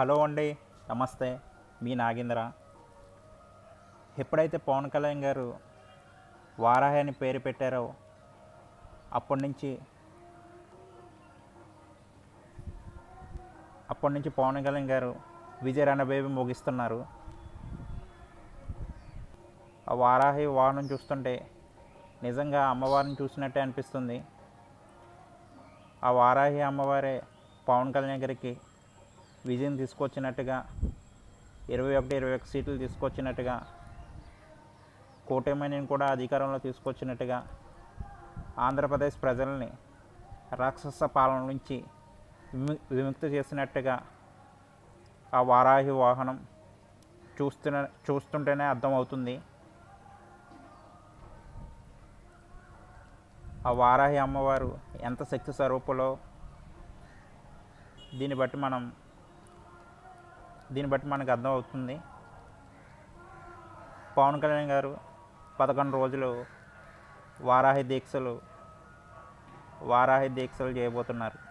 Hello అండి నమస్తే. మీ నాగేంద్ర. ఎప్పుడైతే పవన్ కళ్యాణ్ గారు వారాహి అని పేరు పెట్టారో అప్పటి నుంచి అప్పటి నుంచి పవన్ కళ్యాణ్ గారు విజయ రణబేబి ముగిస్తున్నారు. ఆ వారాహి వాహనం చూస్తుంటే నిజంగా అమ్మవారిని చూసినట్టే అనిపిస్తుంది. ఆ వారాహి అమ్మవారే పవన్ కళ్యాణ్ గారికి విజయం తీసుకొచ్చినట్టుగా ఇరవై ఒకటి ఇరవై ఒక సీట్లు తీసుకొచ్చినట్టుగా కూటమిని కూడా అధికారంలో తీసుకొచ్చినట్టుగా ఆంధ్రప్రదేశ్ ప్రజల్ని రాక్షస పాలన నుంచి విము- విముక్తి చేసినట్టుగా ఆ వారాహి వాహనం చూస్తున్న చూస్తుంటేనే అర్థమవుతుంది. ఆ వారాహి అమ్మవారు ఎంత శక్తి స్వరూపులో దీన్ని బట్టి మనం దీన్ని బట్టి మనకు అర్థమవుతుంది. పవన్ కళ్యాణ్ గారు పదకొండు రోజులు వారాహి దీక్షలు వారాహి దీక్షలు చేయబోతున్నారు.